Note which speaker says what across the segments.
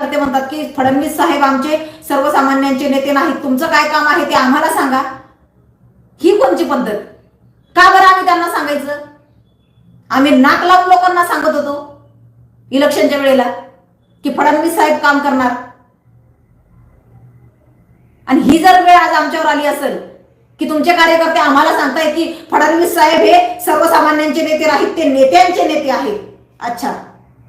Speaker 1: ते म्हणतात की फडणवीस साहेब आमचे सर्वसामान्यांचे नेते नाहीत. तुमचं काय काम आहे ते आम्हाला सांगा. ही कोणची पद्धत? का बरं आम्ही त्यांना सांगायचं? आम्ही नाक लावून लोकांना सांगत होतो इलेक्शनच्या वेळेला की फडणवीस साहेब काम करणार. आणि ही जर वेळ आज आमच्यावर आली असेल की तुमचे कार्यकर्ते आम्हाला सांगतायत की फडणवीस साहेब हे सर्वसामान्यांचे नेते नाहीत ते नेत्यांचे नेते आहेत. अच्छा.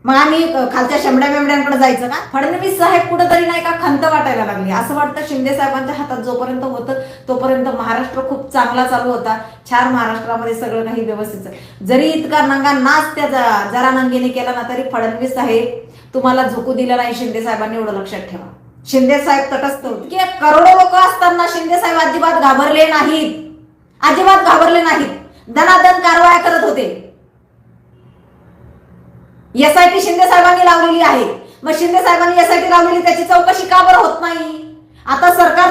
Speaker 1: मग आम्ही खालच्या शेमड्या बेंबड्यांकडे जायचं ना फडणवीस साहेब कुठंतरी नाही का खंत वाटायला लागली. असं वाटतं शिंदे साहेबांच्या हातात जोपर्यंत होतं तोपर्यंत महाराष्ट्र खूप चांगला चालू होता. छान महाराष्ट्रामध्ये सगळं काही व्यवस्थित जरी इतका नंगा नाच त्या जरा नंगीने केला ना तरी फडणवीस साहेब तुम्हाला झोकू दिलं नाही शिंदे साहेबांनी एवढं लक्षात ठेवा. शिंदे साहेब तटस्थ होते. की करोडो लोक असताना शिंदे साहेब अजिबात घाबरले नाहीत. अजिबात घाबरले नाहीत. दनादन कारवाया करत होते. एसआयटी शिंदे साहेबांनी लावलेली आहे. मग शिंदे साहेबांनी एसआयटी लावलेली त्याची चौकशी का बरं होत नाही? आता सरकार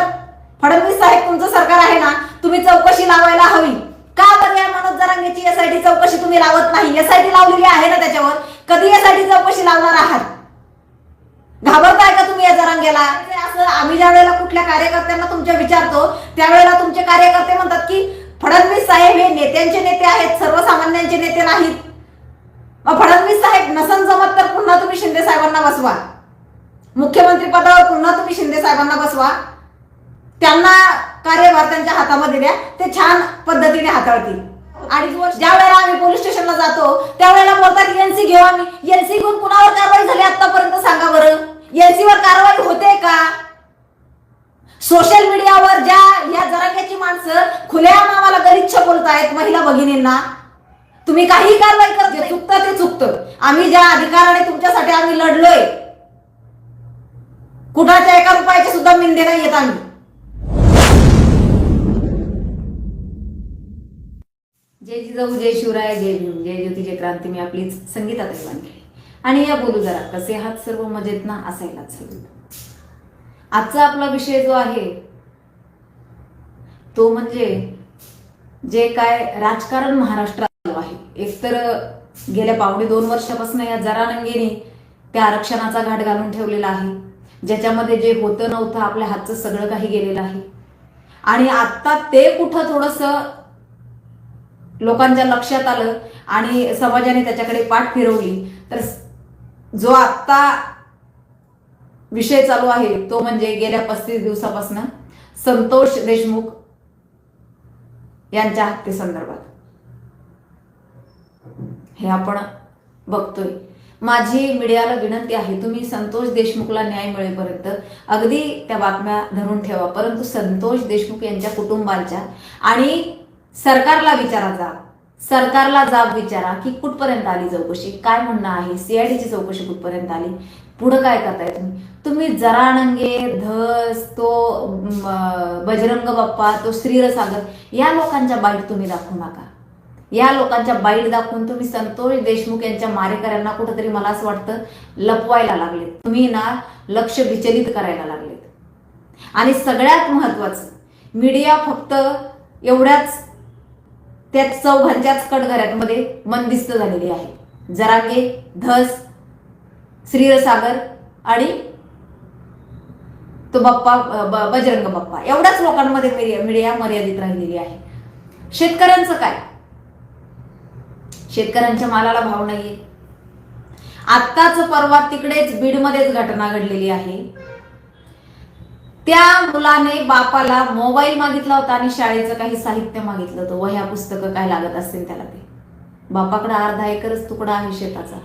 Speaker 1: फडणवीस साहेब तुमचं सरकार आहे ना तुम्ही चौकशी लावायला हवी. का बरं या मनोज जरांगेची एसआयटी चौकशी तुम्ही लावत नाही? एसआयटी लावलेली आहे ना त्याच्यावर? कधी एसआयटी चौकशी लावणार आहात? घाबरताय का तुम्ही या जरांगेला? म्हणजे असं आम्ही ज्या वेळेला कुठल्या कार्यकर्त्यांना तुमच्या विचारतो त्यावेळेला तुमचे कार्यकर्ते म्हणतात की फडणवीस साहेब हे नेत्यांचे नेते आहेत सर्वसामान्य नेते नाहीत मग फडणवीस साहेब नसन जमत तर पुन्हा तुम्ही शिंदे साहेबांना बसवा मुख्यमंत्री पदावर पुन्हा तुम्ही शिंदे साहेबांना बसवा. त्यांना कार्यभार त्यांच्या हातामध्ये द्या. ते छान पद्धतीने हाताळतील. आणि ज्या वेळेला आम्ही पोलीस स्टेशनला जातो त्यावेळेला बोलतात एनसी घेऊ आम्ही. एनसी घेऊन कुणावर कारवाई झाली आतापर्यंत सांगा बरं. एनसी वर कारवाई होते का? सोशल मीडियावर ज्या या जरांग्याची माणसं खुल्या मामाला गरीच्छ बोलतायत महिला भगिनींना तुम्ही काही कारवाई करते चुकतं ते चुकतं. आम्ही ज्या अधिकाराने तुमच्यासाठी आम्ही लढलोय कुणाच्या एका रुपयाची सुद्धा मिंदे नाही येत आम्ही. जय जिजाऊ जय शिवराय जय भीम जय ज्योती जय क्रांती. मी आपलीच संगीता दैवानखेडे आणि या बोलू जरा कसे हात सर्व मजेत ना असायलाच हवे आजचा आपला विषय जो आहे तो म्हणजे जे काय राजकारण महाराष्ट्रात चालू आहे एकतर गेल्या पावणे दोन वर्षापासून या जरानंगेने त्या आरक्षणाचा घाट घालून ठेवलेला आहे. ज्याच्यामध्ये जे होतं नव्हतं आपल्या हातचं सगळं काही गेलेलं आहे. आणि आता ते कुठं थोडस लोकांच्या लक्षात आलं आणि समाजाने त्याच्याकडे पाठ फिरवली तर जो आत्ता विषय चालू आहे तो म्हणजे गेल्या पस्तीस दिवसापासून संतोष देशमुख यांच्या हत्येसंदर्भात. हे आपण बघतोय. माझी मीडियाला विनंती आहे तुम्ही संतोष देशमुखला न्याय मिळेपर्यंत अगदी त्या बातम्या धरून ठेवा. परंतु संतोष देशमुख यांच्या कुटुंबाच्या आणि सरकारला विचारा जा. सरकारला जाब विचारा की कुठपर्यंत आली चौकशी? काय म्हणणं आहे? सीआयडीची चौकशी कुठपर्यंत आली? पुढं काय करताय तुम्ही? तुम्ही जराणंगे धस तो बजरंग बाप्पा तो श्रीरसागर या लोकांच्या बाईट तुम्ही दाखवू नका. या लोकांच्या बाईट दाखवून तुम्ही संतोष देशमुख यांच्या मारेकऱ्यांना कुठंतरी मला असं वाटतं लपवायला लागलेत. तुम्ही ना लक्ष विचलित करायला लागलेत. आणि सगळ्यात महत्वाचं मीडिया फक्त एवढ्याच त्या चौघांच्याच कटघऱ्यांमध्ये मंदिस्त झालेली आहे. जरागे धस श्रीरसागर आणि तो बाप्पा ब- बजरंग बाप्पा. एवढ्याच लोकांमध्ये मीडिया मीडिया मर्यादित राहिलेली आहे. शेतकऱ्यांचं काय? शेतकऱ्यांच्या मालाला भाव नाहीये. आत्ताच परवा तिकडेच बीडमध्येच घटना घडलेली आहे. त्या मुलाने बापाला मोबाईल मागितला होता आणि शाळेचं काही साहित्य मागितलं होतं. वह्या पुस्तकं काय लागत असतील त्याला ते? बापाकडे अर्धा एकरच तुकडा आहे शेताचा.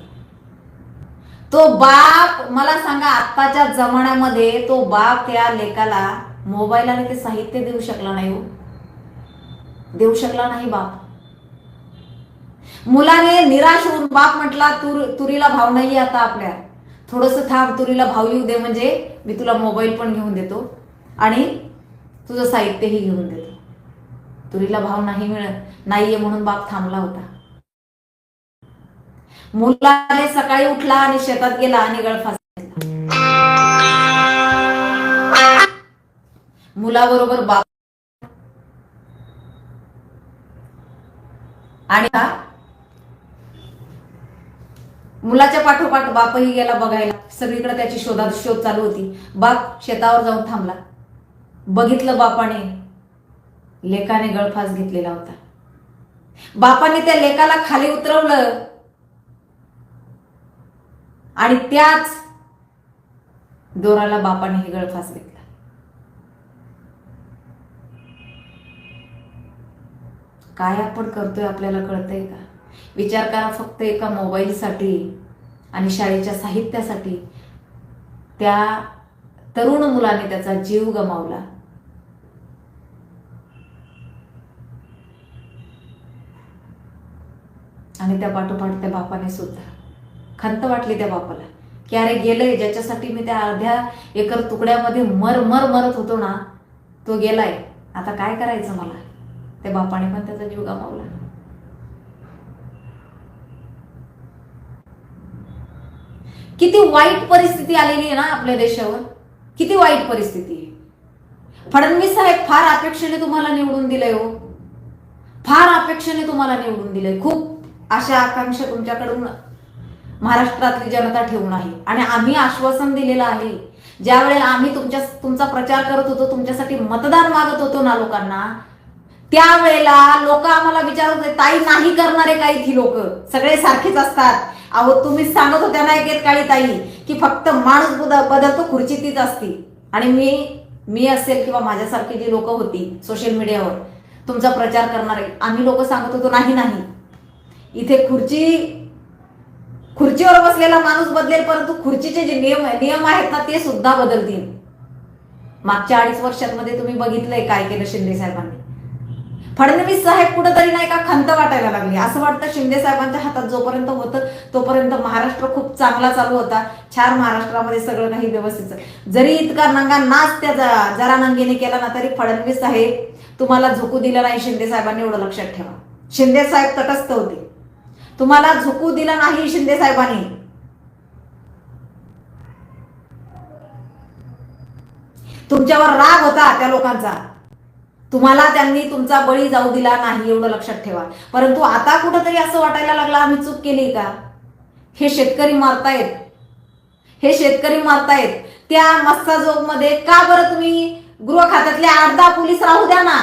Speaker 1: तो बाप मला सांगा आत्ताच्या जमान्यामध्ये तो बाप त्या लेकाला मोबाईल आणि ते साहित्य देऊ शकला नाही हो. देऊ शकला नाही बाप. मुलाने निराश होऊन बाप म्हटला तुर तुरीला भाव नाही आता आपल्या. थोडस थांब तुरीला भाव येऊ दे म्हणजे मी तुला मोबाईल पण घेऊन देतो आणि तुझं साहित्यही घेऊन देतो. तुरीला भाव नाही मिळत नाहीये म्हणून बाप थांबला होता. मुलाने सकाळी उठला आणि शेतात गेला आणि गळफास मुलाबरोबर बाप आणि मुलाच्या पाठोपाठ बापही गेला बघायला. सगळीकडे त्याची शोधात शोध चालू होती. बाप शेतावर जाऊन थांबला. बघितलं बापाने लेकाने गळफास घेतलेला होता. बापाने त्या लेकाला खाली उतरवलं. आणि त्याच दोराला बापाने हे गळफास घेतला. काय आपण करतोय आपल्याला कळतंय का? विचार करा फक्त एका मोबाईलसाठी आणि शाळेच्या साहित्यासाठी. त्या तरुण मुलाने त्याचा जीव गमावला. आणि त्या पाठोपाठ त्या बापाने सुद्धा. खंत वाटली त्या बापाला की अरे गेलंय ज्याच्यासाठी मी त्या अर्ध्या एकर तुकड्यामध्ये मर मर मरत होतो ना तो गेलाय. आता काय करायचं मला? त्या बापाने पण त्याचा जीव गमावला. किती वाईट परिस्थिती आलेली आहे ना आपल्या देशावर? किती वाईट परिस्थिती आहे. फडणवीस साहेब फार अपेक्षेने तुम्हाला निवडून दिलंय हो. फार अपेक्षेने तुम्हाला निवडून दिलंय. खूप अशा आकांक्षा तुमच्याकडून महाराष्ट्रातली जनता ठेवून आहे. आणि आम्ही आश्वासन दिलेलं आहे. ज्यावेळेला आम्ही तुमच्या तुमचा प्रचार करत होतो तुमच्यासाठी मतदान मागत होतो ना लोकांना त्यावेळेला लोक आम्हाला विचारत होते ताई नाही करणारे काही ती लोक. सगळे सारखेच असतात. अहो तुम्ही सांगत होत्या ना एक काळी ताई की फक्त माणूस बद- बदलतो खुर्ची तीच असती. आणि मी मी असेल किंवा माझ्यासारखी जी लोक होती सोशल मीडियावर तुमचा प्रचार करणारे आम्ही लोक सांगत होतो नाही नाही. इथे खुर्ची खुर्चीवर बसलेला माणूस बदलेल परंतु खुर्चीचे जे नियम नियम आहेत ना ते सुद्धा बदलतील. मागच्या अडीच वर्षांमध्ये तुम्ही बघितलंय काय केलं शिंदे साहेबांनी. फडणवीस साहेब कुठंतरी नाही का खंत वाटायला लागली. असं वाटतं शिंदे साहेबांच्या हातात जोपर्यंत होतं तोपर्यंत महाराष्ट्र खूप चांगला चालू होता. छान महाराष्ट्रामध्ये सगळं काही व्यवस्थित जरी इतका नंगा नाच त्या जरा नंगीने केला ना तरी फडणवीस साहेब तुम्हाला झोकू दिलं नाही शिंदे साहेबांनी एवढं लक्षात ठेवा. शिंदे साहेब तटस्थ होते. तुम्हाला झोकू दिलं नाही शिंदे साहेबांनी. तुमच्यावर राग होता त्या लोकांचा. तुम्हाला त्यांनी तुमचा बळी जाऊ दिला नाही एवढं लक्षात ठेवा. परंतु आता कुठंतरी असं वाटायला लागलं आम्ही चूक केली का? हे शेतकरी मारतायत. हे शेतकरी मारतायत. त्या मस्साजोगमध्ये का बरं तुम्ही गृह खात्यातले अर्धा पोलीस राहू द्या ना?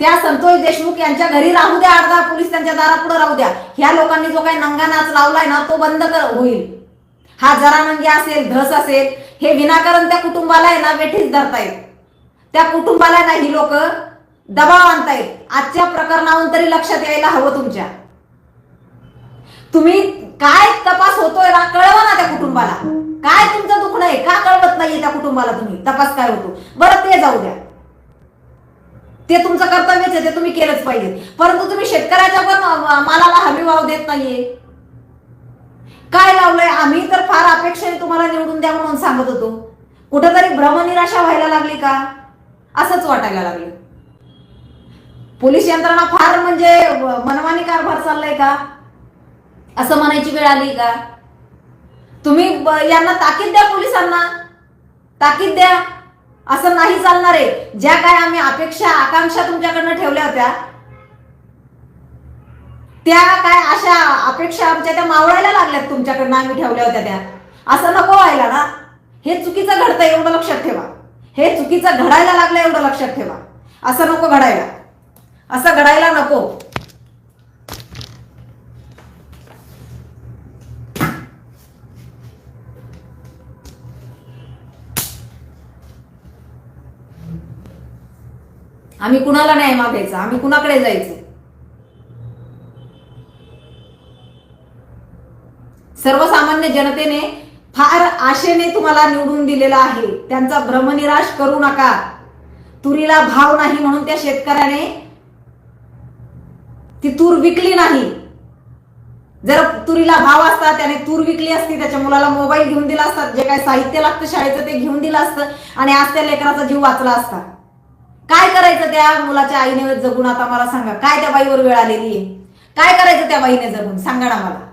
Speaker 1: त्या संतोष देशमुख यांच्या घरी राहू द्या अर्धा पोलीस त्यांच्या दारापुढे राहू द्या. ह्या लोकांनी जो काही नंगा नाच लावलाय ना तो बंद कर होईल. हा जरा नंगी असेल धस असेल हे विनाकारण त्या कुटुंबाला आहे ना वेठीच धरतायत. त्या कुटुंबाला ना ही लोक दबाव आणतायत. आजच्या प्रकरणावरून तरी लक्षात यायला हवं तुमच्या. तुम्ही काय तपास होतोय ना कळवा ना त्या कुटुंबाला. काय तुमचं दुखणं आहे का कळवत नाहीये त्या कुटुंबाला तुम्ही? तपास काय होतो? बरं ते जाऊ द्या. ते तुमचं कर्तव्यच आहे ते तुम्ही केलंच पाहिजे. परंतु तुम्ही शेतकऱ्याच्या पण मालाला हमी भाव देत नाहीये. काय लावलंय? आम्ही तर फार अपेक्षेने तुम्हाला निवडून द्या म्हणून सांगत होतो. कुठंतरी भ्रमनिराशा व्हायला लागली का? असंच वाटायला लागलं. पोलीस यंत्रणा फार म्हणजे मनमानी कारभार चाललाय का? असं म्हणायची वेळ आली का? तुम्ही यांना ताकीद द्या पोलिसांना. ताकीद द्या. असं नाही चालणार आहे. ज्या काय आम्ही अपेक्षा आकांक्षा तुमच्याकडनं ठेवल्या होत्या त्या काय अशा अपेक्षा आमच्या त्या मावळायला लागल्यात तुमच्याकडनं आम्ही ठेवल्या होत्या त्या. असं नको व्हायला ना. हे चुकीचं घडतंय एवढं लक्षात ठेवा. हे चुकीचं घडायला लागलं एवढं लक्षात ठेवा. असं नको घडायला. असं घडायला नको. आम्ही कुणाला न्याय मागायचा? आम्ही कुणाकडे जायचं? सर्वसामान्य जनतेने फार आशेने तुम्हाला निवडून दिलेला आहे. त्यांचा भ्रमनिराश करू नका. तुरीला भाव नाही म्हणून त्या शेतकऱ्याने ती तूर विकली नाही. जर तुरीला भाव असता त्याने तूर विकली असती त्याच्या मुलाला मोबाईल घेऊन दिला असता जे काय साहित्य लागतं शाळेचं ते घेऊन दिलं असतं आणि आज त्या लेकराचा जीव वाचला असता. काय करायचं त्या मुलाच्या आईने जगून? आता मला सांगा काय त्या बाईवर वेळ आलेली आहे? काय करायचं त्या बाईने जगून? सांगा ना मला.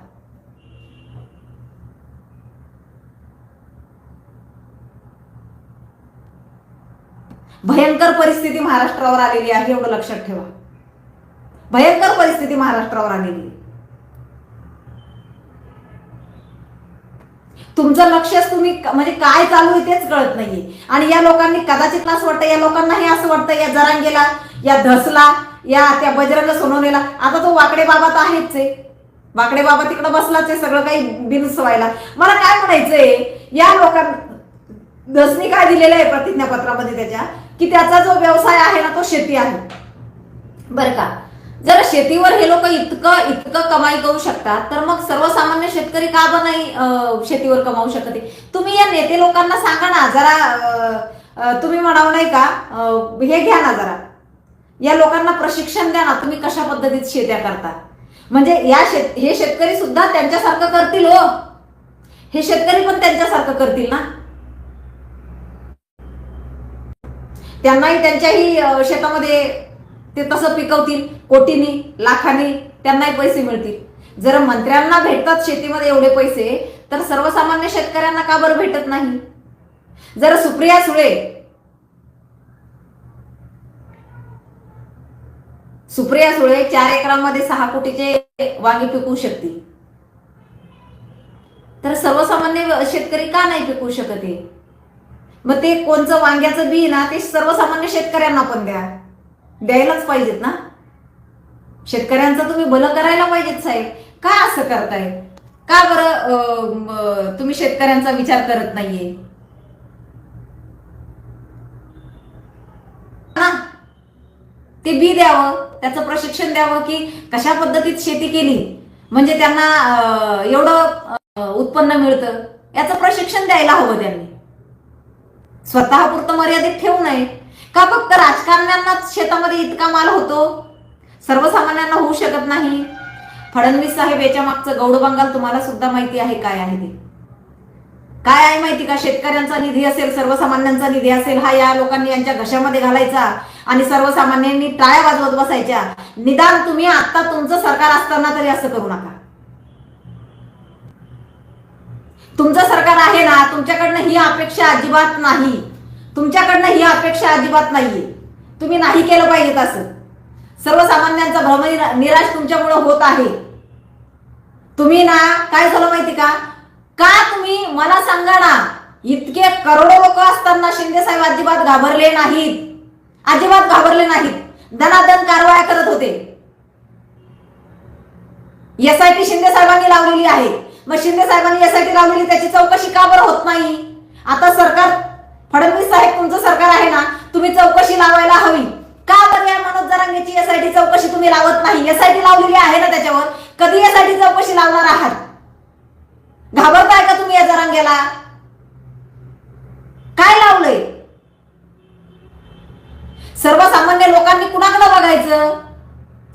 Speaker 1: भयंकर परिस्थिती महाराष्ट्रावर आलेली आहे एवढं लक्षात ठेवा. भयंकर परिस्थिती महाराष्ट्रावर आलेली आहे. तुमचं लक्षच तुम्ही म्हणजे काय चालू आहे तेच कळत नाहीये. आणि या लोकांनी कदाचित असं वाटतं या लोकांनाही असं वाटतं या जरांगेला या धसला या त्या बजरंग सोनवणेला. आता तो वाकडे बाबा तर आहेच आहे. वाकडे बाबा तिकडे बसलाच आहे सगळं काही बिनस व्हायला मला काय म्हणायचंय या लोकांना दसनी काय दिलेलं आहे प्रतिज्ञापत्रामध्ये त्याच्या? की त्याचा जो व्यवसाय आहे ना तो शेती आहे. बरं का? जर शेतीवर हे लोक इतकं इतकं कमाई करू शकतात तर मग सर्वसामान्य शेतकरी का बं नाही शेतीवर कमावू शकत तुम्ही या नेते लोकांना सांगा ना जरा तुम्ही म्हणावं नाही का हे घ्या ना जरा. या लोकांना प्रशिक्षण द्या ना तुम्ही कशा पद्धतीत शेत्या करता? म्हणजे या शेत हे शेतकरी सुद्धा त्यांच्यासारखं करतील हो. हे शेतकरी पण त्यांच्यासारखं करतील ना? त्यांनाही त्यांच्याही शेतामध्ये ते तसं पिकवतील कोटीनी लाखांनी त्यांनाही पैसे मिळतील. जर मंत्र्यांना भेटतात शेतीमध्ये एवढे पैसे तर सर्वसामान्य शेतकऱ्यांना का बरं भेटत नाही? जर सुप्रिया सुळे सुप्रिया सुळे चार एकरामध्ये सहा कोटीचे वांगे पिकवू शकतील. तर सर्वसामान्य शेतकरी का नाही पिकवू शकत आहे मग ते कोणचं वांग्याचं बी ना ते सर्वसामान्य शेतकऱ्यांना पण द्या. द्यायलाच पाहिजेत ना. शेतकऱ्यांचं तुम्ही भलं करायला पाहिजेत साहेब. का असं करताय? का बरं तुम्ही शेतकऱ्यांचा विचार करत नाहीये? ते बी द्यावं त्याचं प्रशिक्षण द्यावं की कशा पद्धतीत शेती केली? म्हणजे त्यांना एवढं उत्पन्न मिळतं. याचं प्रशिक्षण द्यायला हवं त्यांनी. स्वतःपुरतं मर्यादित ठेवू नये. का फक्त राजकारण्यांनाच शेतामध्ये इतका माल होतो? सर्वसामान्यांना होऊ शकत नाही. फडणवीस साहेब याच्या मागचं गौड बंगाल तुम्हाला सुद्धा माहिती आहे काय आहे ते? काय आहे माहिती का? शेतकऱ्यांचा निधी असेल सर्वसामान्यांचा निधी असेल हा या लोकांनी यांच्या घशामध्ये घालायचा आणि सर्वसामान्यांनी टाळ्या वाजवत बसायच्या. निदान तुम्ही आता तुमचं सरकार असताना तरी असं करू नका. तुमचं सरकार आहे ना तुमच्याकडनं ही अपेक्षा अजिबात नाही. तुमच्याकडनं ही अपेक्षा अजिबात नाहीये. तुम्ही नाही केलं पाहिजे असं सर्वसामान्यांचा भ्रम निराश तुमच्यामुळे होत आहे. तुम्ही ना काय झालं माहिती का? का तुम्ही मला सांगा ना इतके करोडो लोक असताना शिंदे साहेब अजिबात घाबरले नाहीत. अजिबात घाबरले नाहीत. दनादन कारवाया करत होते. एसआयटी शिंदे साहेबांनी लावलेली आहे. मग शिंदे साहेबांनी एसआयटी लावलेली त्याची चौकशी का बरं होत नाही? आता सरकार फडणवीस साहेब तुमचं सरकार आहे ना तुम्ही चौकशी लावायला हवी. का बरं या मनोज जरांगेची एसआयटी चौकशी तुम्ही लावत नाही? एसआयटी लावलेली आहे ना त्याच्यावर? कधी यासाठी चौकशी लावणार आहात? घाबरताय का तुम्ही या जरांगेला? काय लावलंय? सर्वसामान्य लोकांनी कुणाकडे बघायचं?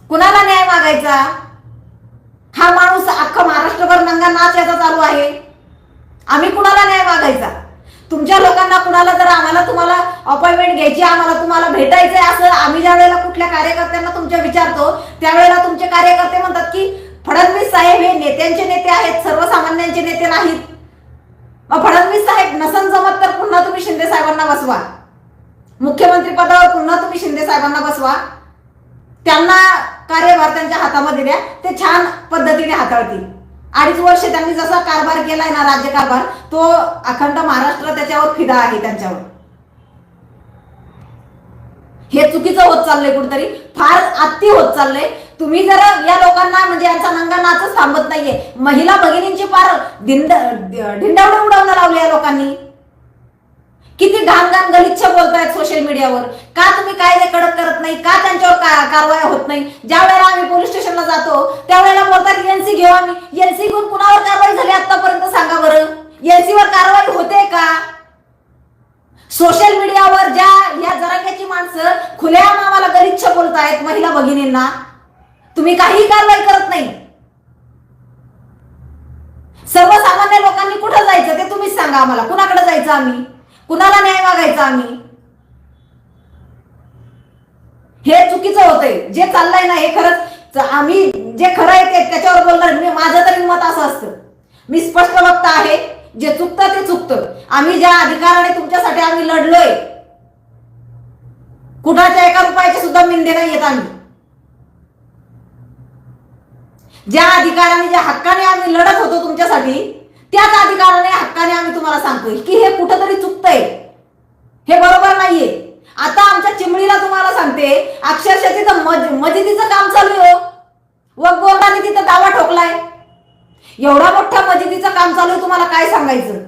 Speaker 1: कुणाला न्याय मागायचा? हा माणूस अख्खा महाराष्ट्रभर नंगा नाच याचा चालू आहे. आम्ही कुणाला न्याय मागायचा? तुमच्या लोकांना कुणाला जर आम्हाला तुम्हाला अपॉइंटमेंट घ्यायची आम्हाला तुम्हाला भेटायचंय असं आम्ही ज्या वेळेला कुठल्या कार्यकर्त्यांना तुमच्या विचारतो त्यावेळेला तुमचे कार्यकर्ते म्हणतात की फडणवीस साहेब हे नेत्यांचे नेते आहेत सर्वसामान्यांचे नेते नाहीत. मग फडणवीस साहेब नसन जमत तर पुन्हा तुम्ही शिंदे साहेबांना बसवा. मुख्यमंत्री पदावर पुन्हा तुम्ही शिंदे साहेबांना बसवा. त्यांना कार्यभार त्यांच्या हातामध्ये द्या. ते छान पद्धतीने हाताळतील. अडीच वर्ष त्यांनी जसा कारभार केलाय ना राज्यकारभार तो अखंड महाराष्ट्र त्याच्यावर फिदा आहे त्यांच्यावर. हे चुकीचं होत चाललंय कुठतरी. फार अति होत चाललंय. तुम्ही जर या लोकांना म्हणजे यांचा नंगा नाचच थांबत नाहीये. महिला भगिनींची फार धिंड ढिंडावडे उडवणं लावली या लोकांनी. किती घाण घाण गलिच्छ बोलतायत सोशल मीडियावर का तुम्ही कायदे कडक करत नाही? का त्यांच्यावर कारवाया होत नाही? ज्या वेळेला आम्ही पोलीस स्टेशनला जातो त्यावेळेला बोलतात एनसी घेऊ आम्ही. एनसी घेऊन कुणावर कारवाई झाली आतापर्यंत सांगा बरं. एनसीवर कारवाई होते का? सोशल मीडियावर ज्या या जरांग्याची माणसं खुल्या आम्हाला गलिच्छ बोलतायत महिला भगिनींना तुम्ही काही कारवाई करत नाही. सर्वसामान्य लोकांनी कुठं जायचं ते तुम्हीच सांगा आम्हाला. कुणाकडे जायचं आम्ही? कुणाला न्याय मागायचा आम्ही? हे चुकीचं होतंय. जे चाललंय ना हे खरंच आम्ही जे खरं आहे ते त्याच्यावर बोलणार मी म्हणजे माझं तरी मत असं असतं. मी स्पष्ट वक्ता आहे. जे चुकतं ते चुकतं. आम्ही ज्या अधिकाराने तुमच्यासाठी आम्ही लढलोय कुणाच्या एका रुपयाचे सुद्धा मिंदे नाही येत आम्ही. ज्या अधिकाराने ज्या हक्काने आम्ही लढत होतो तुमच्यासाठी त्याच अधिकाराने हक्काने आम्ही तुम्हाला सांगतोय की हे कुठंतरी चुकतंय. हे बरोबर नाहीये. आता आमच्या चिमणीला तुम्हाला सांगते अक्षरशः तिथं मज मजिदीचं काम चालू आहे हो. वक बोर्डाने तिथं दावा ठोकलाय. एवढा मोठा मजिदीचं काम चालू आहे तुम्हाला काय सांगायचं?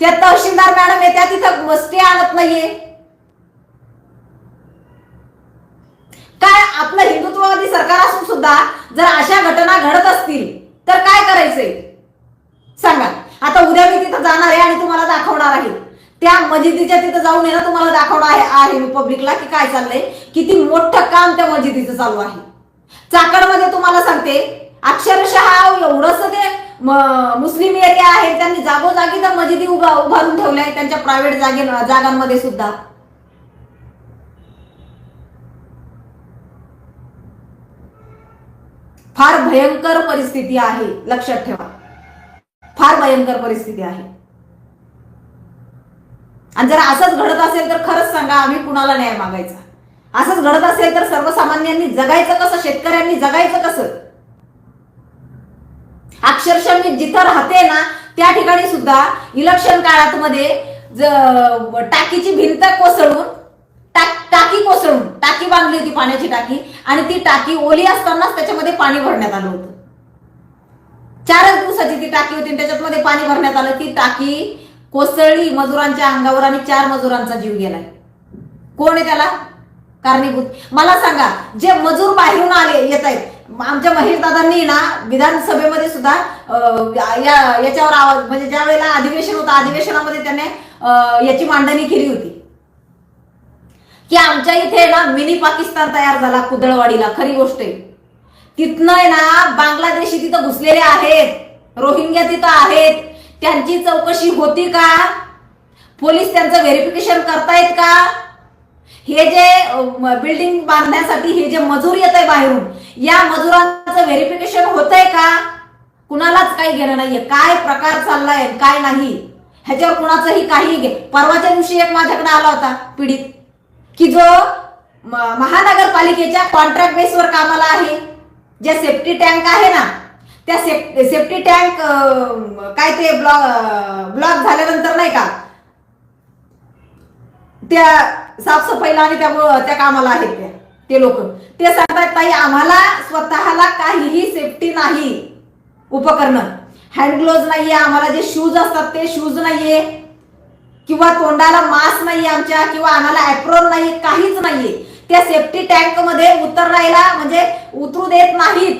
Speaker 1: त्या तहसीलदार मॅडम येत्या तिथं स्टे आणत नाहीये. काय आपलं हिंदुत्ववादी सरकार असून सुद्धा जर अशा घटना घडत असतील तर काय करायचंय? सांगा. आता उद्या मी तिथं जाणार आहे आणि तुम्हाला दाखवणार आहे. त्या मजिदीच्या तिथं जाऊन येणं तुम्हाला दाखवणार आहे आहे मी पब्लिकला की काय चाललंय? किती मोठं काम त्या मजिदीचं चालू आहे. चाकडमध्ये तुम्हाला सांगते अक्षरशः एवढंच ते मुस्लिम एरिया आहे त्यांनी जागोजागी त्या मजिदी उभा उभारून ठेवल्या आहेत त्यांच्या प्रायव्हेट जागे जागांमध्ये सुद्धा. फार भयंकर परिस्थिती आहे लक्षात ठेवा. फार भयंकर परिस्थिती आहे. आणि जर असंच घडत असेल तर खरंच सांगा आम्ही कुणाला न्याय मागायचा? असंच घडत असेल तर सर्वसामान्यांनी जगायचं कसं शेतकऱ्यांनी जगायचं कसं? अक्षरशः मी जिथं राहते ना त्या ठिकाणी सुद्धा इलेक्शन काळात मध्ये टाकीची भिंत कोसळून टाक- टाकी कोसळून टाकी बांधली होती पाण्याची टाकी आणि ती टाकी ओली असतानाच त्याच्यामध्ये पाणी भरण्यात आलं होतं. चारच दिवसाची ती टाकी होती आणि त्याच्यामध्ये पाणी भरण्यात आलं. ती टाकी कोसळली मजुरांच्या अंगावर आणि चार मजुरांचा जीव गेलाय. कोण आहे त्याला? कारणीभूत. मला सांगा जे मजूर बाहेरून आले येत आहेत आमच्या महेश दादांनी ना विधानसभेमध्ये सुद्धा या- याच्यावर आवाज म्हणजे ज्या वेळेला अधिवेशन होतं अधिवेशनामध्ये त्याने याची मांडणी केली होती. की आमच्या इथे ना मिनी पाकिस्तान तयार झाला कुदळवाडीला. खरी गोष्ट आहे. तिथनं आहे ना बांगलादेशी तिथं घुसलेले आहेत. रोहिंग्या तिथं आहेत. त्यांची चौकशी होती का? पोलीस त्यांचं व्हेरिफिकेशन करतायत का? हे जे बिल्डिंग बांधण्यासाठी हे जे मजूर येत आहे बाहेरून या मजुरांचं व्हेरिफिकेशन होत आहे का? कुणालाच काही घेणं नाहीये. काय प्रकार चाललाय काय नाही? ह्याच्यावर कुणाचंही काही घे परवाच्या दिवशी एक माझ्याकडे आला होता पीडित. की जो म- महानगरपालिकेच्या कॉन्ट्रॅक्ट बेसवर कामाला आहे. जे सेफ्टी टँक आहे ना त्या सेफ सेफ्टी टँक काय ते ब्लॉक ब्लॉक झाल्यानंतर नाही का त्या साफसफाईला आणि त्या त्या कामाला आहेत त्या ते लोक. ते सांगतात ताई आम्हाला स्वतःला काहीही सेफ्टी नाही उपकरणं. हँड ग्लोव्ह नाहीये आम्हाला जे शूज असतात ते शूज नाहीये. किंवा तोंडाला मास्क नाहीये आमच्या किंवा आम्हाला ऍप्रोन नाही काहीच नाहीये. त्या सेफ्टी टँकमध्ये उतरायला म्हणजे उतरू देत नाहीत.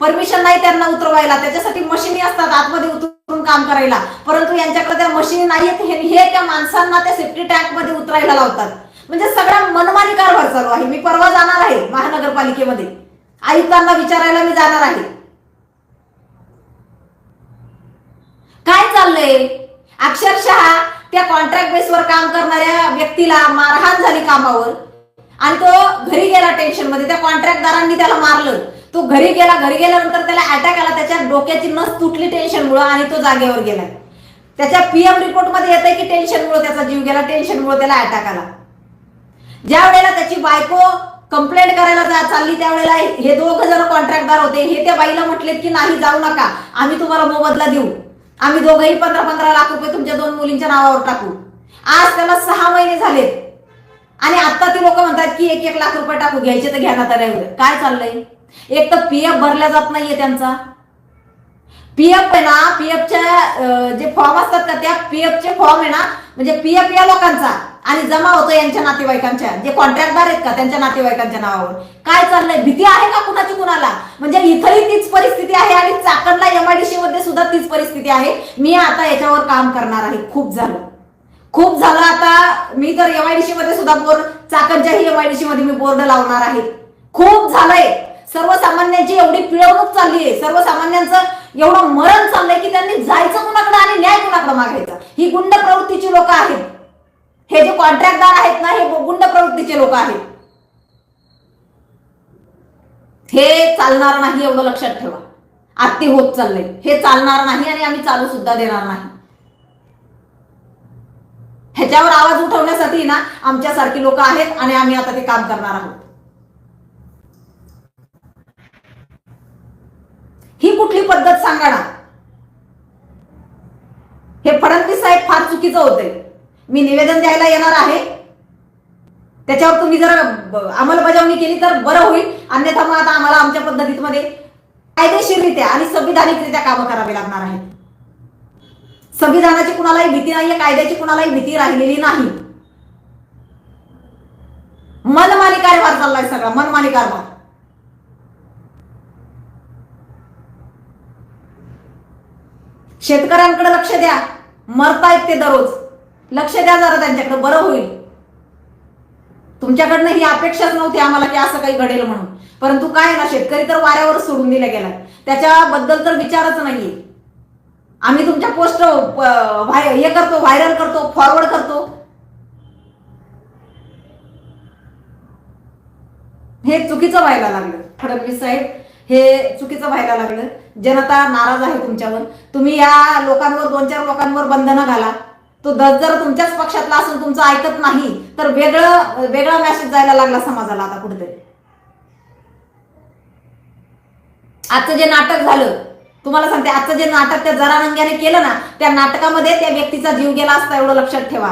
Speaker 1: परमिशन नाही त्यांना उतरवायला. त्याच्यासाठी मशिनी असतात आतमध्ये उतरून काम करायला. परंतु यांच्याकडे त्या मशिनी नाहीत हे हे त्या माणसांना त्या सेफ्टी टँकमध्ये उतरायला लावतात. म्हणजे सगळा मनमानी कारभार चालू आहे. मी परवा जाणार आहे महानगरपालिकेमध्ये. आयुक्तांना विचारायला मी जाणार आहे. काय चाललंय? अक्षरशः त्या कॉन्ट्रॅक्ट बेसवर काम करणाऱ्या व्यक्तीला मारहाण झाली कामावर. आणि तो घरी गेला टेन्शनमध्ये. त्या कॉन्ट्रॅक्टदारांनी त्याला मारलं. तो घरी गेला घरी गेल्यानंतर त्याला अटॅक आला. त्याच्या डोक्याची नस तुटली टेन्शनमुळे आणि तो जागेवर गेला त्याच्या पीएम रिपोर्टमध्ये येत की टेन्शनमुळे त्याचा जीव गेला टेन्शनमुळे त्याला अटॅक आला. ज्या वेळेला त्याची बायको कंप्लेंट करायला जा- चालली त्यावेळेला हे दोघ जण कॉन्ट्रॅक्टदार होते. हे त्या बाईला म्हटलेत की नाही जाऊ नका. आम्ही तुम्हाला मोबदला देऊ. आम्ही दोघंही पंधरा पंधरा लाख रुपये तुमच्या दोन मुलींच्या नावावर टाकू. आज त्याला सहा महिने झालेत. आणि आता ते लोक म्हणतात की एक एक लाख रुपये टाकू घ्यायचे तर घ्या ना तर काय चाललंय? एक तर पीएफ भरला जात नाहीये त्यांचा. पीएफ आहे ना पीएफच्या जे फॉर्म असतात का त्या पीएफचे फॉर्म आहे ना म्हणजे पीएफ या लोकांचा. आणि जमा होतो यांच्या नातेवाईकांच्या. जे कॉन्ट्रॅक्टदार आहेत का त्यांच्या नातेवाईकांच्या नावावर. काय चाललंय? भीती आहे का कुणाची कुणाला? म्हणजे इथंही तीच परिस्थिती आहे आणि चाकणला एमआयडीसी मध्ये सुद्धा तीच परिस्थिती आहे. मी आता याच्यावर काम करणार आहे. खूप झालं. खूप झालं आता. मी तर एमआयडीसी मध्ये सुद्धा बोर्ड चाकणच्याही एमआयडीसी मध्ये मी बोर्ड लावणार आहे. खूप झालंय. सर्वसामान्यांची एवढी पिळवणूक चालली आहे सर्वसामान्यांचं एवढं मरण चाललंय की त्यांनी जायचं कुणाकडे आणि न्याय कुणाकडे मागायचा? ही गुंड प्रवृत्तीची लोक आहेत. हे जे कॉन्ट्रॅक्टदार आहेत ना हे गुंड प्रवृत्तीचे लोक आहेत. हे चालणार नाही एवढं लक्षात ठेवा. आत्ती होत चाललंय. हे चालणार नाही आणि आम्ही चालू सुद्धा देणार नाही. ह्याच्यावर आवाज उठवण्यासाठी ना आमच्यासारखी लोक आहेत आणि आम्ही आता ते काम करणार आहोत. ही कुठली पद्धत सांगा ना. हे फरणवीस साहेब फार चुकीचं होतंय मी निवेदन द्यायला येणार आहे. त्याच्यावर तुम्ही जर अंमलबजावणी केली तर बरं होईल. अन्यथा मग आता आम्हाला आमच्या पद्धतीमध्ये कायदेशीररित्या आणि संविधानिकरित्या कामं करावी लागणार आहेत. संविधानाची कुणालाही भीती नाहीये कायद्याची कुणालाही भीती राहिलेली नाही. मनमानी कारभार चाललाय सगळा मनमानी कारभार शेतकऱ्यांकडे लक्ष द्या. मरतायत ते दररोज. लक्ष द्या जरा त्यांच्याकडे बरं होईल. तुमच्याकडनं ही अपेक्षाच नव्हती आम्हाला की असं काही घडेल म्हणून. परंतु काय ना शेतकरी तर वाऱ्यावर सोडून दिला गेला त्याच्याबद्दल तर विचारच नाहीये. आम्ही तुमच्या पोस्ट हे करतो व्हायरल करतो फॉरवर्ड करतो. हे चुकीचं व्हायला लागलं. फडणवीस साहेब हे चुकीचं व्हायला लागलं. जनता नाराज आहे तुमच्यावर. तुम्ही या लोकांवर दोन चार लोकांवर बंधनं घाला. तो दस जर तुमच्याच पक्षातला असून तुमचं ऐकत नाही तर वेगळं वेगळा मॅसेज जायला लागला समाजाला आता कुठेतरी आजचं जे नाटक झालं तुम्हाला सांगते आजचं जे नाटक त्या जरानंग्याने केलं ना त्या नाटकामध्ये त्या व्यक्तीचा जीव गेला असता एवढं लक्षात ठेवा.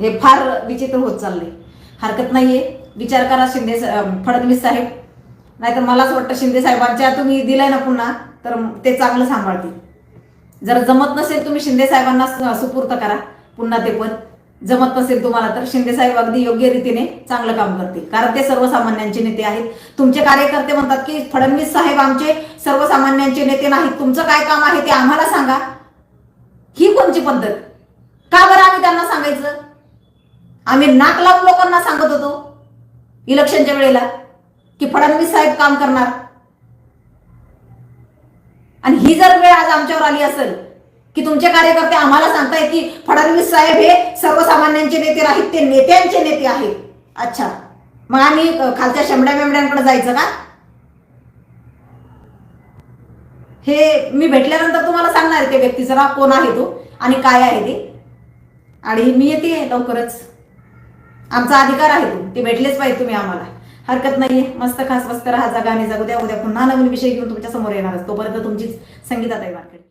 Speaker 1: हे फार विचित्र होत चाललंय. हरकत नाहीये. विचार करा शिंदे फडणवीस साहेब. नाहीतर मलाच वाटतं शिंदे साहेबांच्या तुम्ही दिलंय ना पुन्हा तर ते चांगलं सांभाळतील. जर जमत नसेल तुम्ही शिंदे साहेबांना सुपूर्त करा. पुन्हा ते पण. जमत नसेल तुम्हाला तर शिंदे साहेब अगदी योग्य रीतीने चांगलं काम करतील. कारण ते सर्वसामान्यांचे नेते आहेत. तुमचे कार्यकर्ते म्हणतात की फडणवीस साहेब आमचे सर्वसामान्यांचे नेते नाहीत. तुमचं काय काम आहे ते आम्हाला सांगा. ही कोणची पद्धत? का बरं आम्ही त्यांना सांगायचं? आम्ही नाक लावून लोकांना सांगत होतो इलेक्शनच्या वेळेला की फडणवीस साहेब काम करणार. आणि ही जर वेळ आज आमच्यावर आली असेल की तुमचे कार्यकर्ते आम्हाला सांगताय की फडणवीस साहेब हे सर्वसामान्यांचे नेते नाहीत ते नेत्यांचे नेते आहेत. अच्छा. मग आम्ही खालच्या शेंबड्या बेंबड्यांकडे जायचं का? हे मी भेटल्यानंतर तुम्हाला सांगणार ते व्यक्ती जरा कोण आहे तो आणि काय आहे ते. आणि मी येते लवकरच. आमचा अधिकार आहे तो. ते भेटलेच पाहिजे तुम्ही आम्हाला. हरकत नाहीये. मस्त खास मस्त राहा जागा आणि जगू द्या. उद्या पुन्हा नवीन विषय घेऊन तुमच्यासमोर येणारच. तोपर्यंत तुमचीच संगीताताई वाटते